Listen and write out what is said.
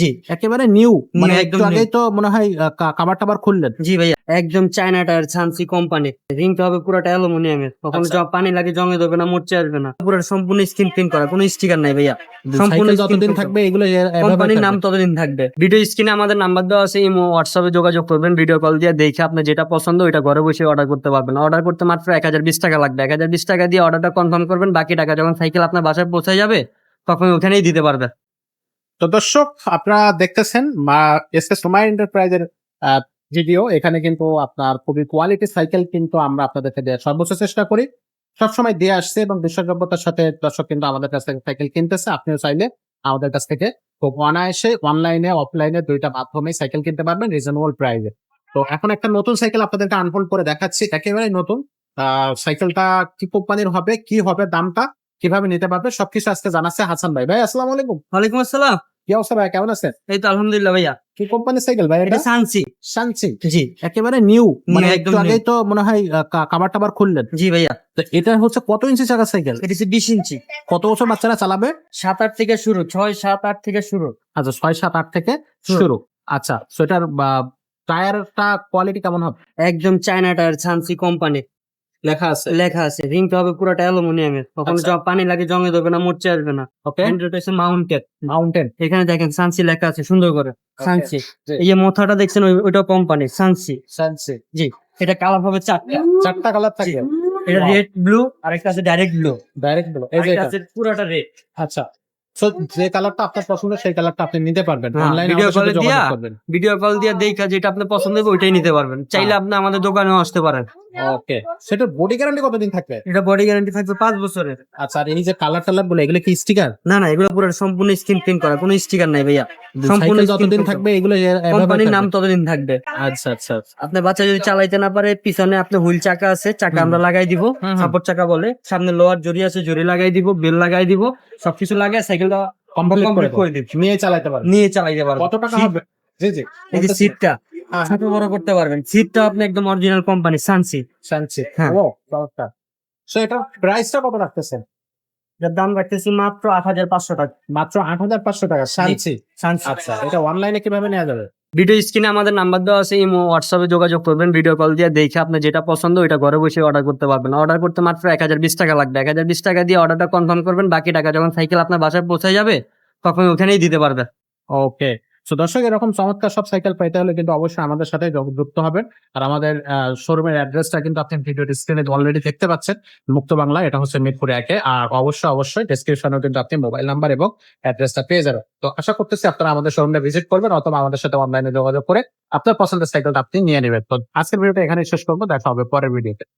জি। একেবারে নিউ মানে একটু একদম আগেই তো মনে হয় কাবার টাবার খুললেন। জি ভাইয়া একদম চায়না টায়ার সানসি কোম্পানি। রিংটা হবে পুরোটা অ্যালুমিনিয়ামের কখনো আচ্ছা। পানি লাগে জমে দেবে না মোর্চে আসবে না। পুরো সম্পূর্ণ স্ক্রিন প্রিন্ট করা কোনো স্টিকার নাই ভাইয়া। সম্পূর্ণ যতদিন থাকবে এগুলো কোম্পানির নাম ততদিন থাকবে। ভিডিও স্ক্রিনে আমাদের নাম্বার দেওয়া আছে ইমো হোয়াটসঅ্যাপে যোগাযোগ করবেন ভিডিও কল দিয়ে দেখে আপনার যেটা পছন্দ ওইটা ঘরে বসে অর্ডার করতে পারবেন। অর্ডার করতে মাত্র এক হাজার বিশ টাকা লাগবে। এক হাজার বিশ টাকা দিয়ে অর্ডারটা কনফার্ম করবেন বাকি টাকা যখন সাইকেল আপনার বাসায় পৌঁছে যাবে তখন ওখানেই দিতে পারবে তো দর্শক, আপনারা দেখতেছেন এস এস সোমাই এন্টারপ্রাইজের ভিডিও। এখানে কিন্তু আপনার খুবই কোয়ালিটি সাইকেল কিন্তু আমরা আপনাদেরকে দেওয়ার সর্বোচ্চ চেষ্টা করি। সবসময় দিয়ে আসছে এবং বিশ্বাসযোগ্যতার সাথে দর্শক কিন্তু আমাদের কাছ থেকে সাইকেল কিনতেছে। আপনিও চাইলে আমাদের কাছ থেকে খুব অনায়াসে অনলাইনে অফলাইনে দুইটা মাধ্যমে সাইকেল কিনতে পারবেন রিজনেবল প্রাইসে তো এখন একটা নতুন সাইকেল আপনাদেরকে আনফোল্ড করে দেখাচ্ছি। একেবারে নতুন। সাইকেলটা কি কোম্পানির হবে, কি হবে, দামটা, কীভাবে নিতে পারবে, সবকিছু আজকে জানাচ্ছে হাসান ভাই। ভাই, আসসালামু আলাইকুম। ওয়ালাইকুম আসসালাম। কি অবস্থা ভাই? কেমন আছেন? এই তো আলহামদুলিল্লাহ ভাইয়া। কি কোম্পানির সাইকেল ভাই এটা? এটা সানসি জি। একেবারে নিউ মানে একটু একদম আগেই তো মনে হয় কাবার টাবার খুললেন। জি ভাইয়া। তো এটা হচ্ছে কত ইঞ্চি চাকার সাইকেল এটা হচ্ছে বিশ ইঞ্চি কত বছর বাচ্চারা চালাবে? সাত আট থেকে শুরু ছয় সাত আট থেকে শুরু। আচ্ছা ছয় সাত আট থেকে শুরু। শুরু। আচ্ছা সেটার টায়ারটা কোয়ালিটি কেমন হবে? একদম চায়না টায়ার সানসি কোম্পানি লেখা আছে? লেখা আছে। রিংটা হবে পুরোটা অ্যালুমিনিয়ামের। কখনো আচ্ছা। পানি লাগে জমে দেবে না মোর্চে আসবে না। ওকে হচ্ছে মাউন্টেড মাউন্টেন এখানে দেখেন সানসি লেখা আছে সুন্দর করে। সানসি এই যে মাথাটা দেখছেন ওইটা কোম্পানি সানসি শানসি জি। এটা কালার হবে চারটা। চারটা কালার থাকে। এটা রেড ব্লু আর একটা আছে ডাইরেক্ট ব্লু ডাইরেক্ট বলো এই যে। আছে পুরোটা রেড আচ্ছা। যে কালারটা আপনার পছন্দ সেই কালারটা আপনি নিতে পারবেন। হ্যাঁ, অনলাইনে আমাদের সাথে দিয়া- ভিডিও কল দিয়ে দেখা যেটা আপনার পছন্দ হবে ওইটাই নিতে পারবেন। চাইলে আপনি আমাদের দোকানেও আসতে পারেন। ওকে সেটার বডি গ্যারান্টি কতদিন থাকবে? এটা বডি গ্যারান্টি থাকবে পাঁচ বছরের। আচ্ছা আর এই যে কালার টালার বলে এগুলো কি স্টিকার না না এগুলো পুরো সম্পূর্ণ স্ক্রিন প্রিন্ট করা কোনো স্টিকার নাই ভাইয়া। সম্পূর্ণ যতদিন থাকবে এগুলো কোম্পানির নাম ততদিন থাকবে। আচ্ছা আচ্ছা আচ্ছা। আপনার বাচ্চা যদি চালাইতে না পারে পিছনে আপনার হুইল চাকা আছে চাকা আমরা লাগাই দিব। সাপোর্ট চাকা বলে। সামনে লোয়ার জড়ি আছে জড়ি লাগাই দিব বেল লাগাই দিব সবকিছু লাগাই সাইকেলটা কমপ্লিট করে কমপ্লিট করে দিব। নিয়ে চালাইতে পারবেন নিয়ে চালাইতে পারবেন কত টাকা হবে? জি জি। এই যে সিটটা। ছোট বড় করতে পারবেন। সিটটা আপনি একদম অরিজিনাল কোম্পানি সানসি শানসি হ্যাঁ। ও চমৎকার। সো এটা প্রাইসটা কত রাখতেছেন? যার দাম রাখতেছি মাত্র আট হাজার পাঁচশো টাকা। মাত্র আট হাজার পাঁচশো টাকা শানসি সানসি আচ্ছা এটা অনলাইনে কীভাবে নেওয়া যাবে? ভিডিও স্ক্রিনে আমাদের নাম্বার দেওয়া আছে ইমো হোয়াটসঅ্যাপে যোগাযোগ করবেন ভিডিও কল দিয়ে দেখে আপনার যেটা পছন্দ ওইটা ঘরে বসে অর্ডার করতে পারবেন। অর্ডার করতে মাত্র এক হাজার বিশ টাকা লাগবে। এক হাজার বিশ টাকা দিয়ে অর্ডারটা কনফার্ম করবেন বাকি টাকা যখন সাইকেল আপনার বাসায় পৌঁছে যাবে তখন ওখানেই দিতে পারবে। ওকে সো দর্শক, এরকম চমৎকার সব সাইকেল পাইতে হলে কিন্তু অবশ্যই আমাদের সাথে যুক্ত হবেন। আর আমাদের শোরুমের অ্যাড্রেসটা কিন্তু আপনি ভিডিও স্ক্রিনে অলরেডি দেখতে পাচ্ছেন। মুক্ত বাংলা, এটা হচ্ছে মিরপুর একে। আর অবশ্যই অবশ্যই ডেসক্রিপশনেও কিন্তু আপনি মোবাইল নাম্বার এবং অ্যাড্রেসটা পেয়ে যাবেন। তো আশা করতেছি আপনারা আমাদের শোরুমে ভিজিট করবেন অথবা আমাদের সাথে অনলাইনে যোগাযোগ করে আপনার পছন্দের সাইকেলটা আপনি নিয়ে নেবেন। তো আজকের ভিডিওটা এখানে শেষ করব। দেখা হবে পরের ভিডিওতে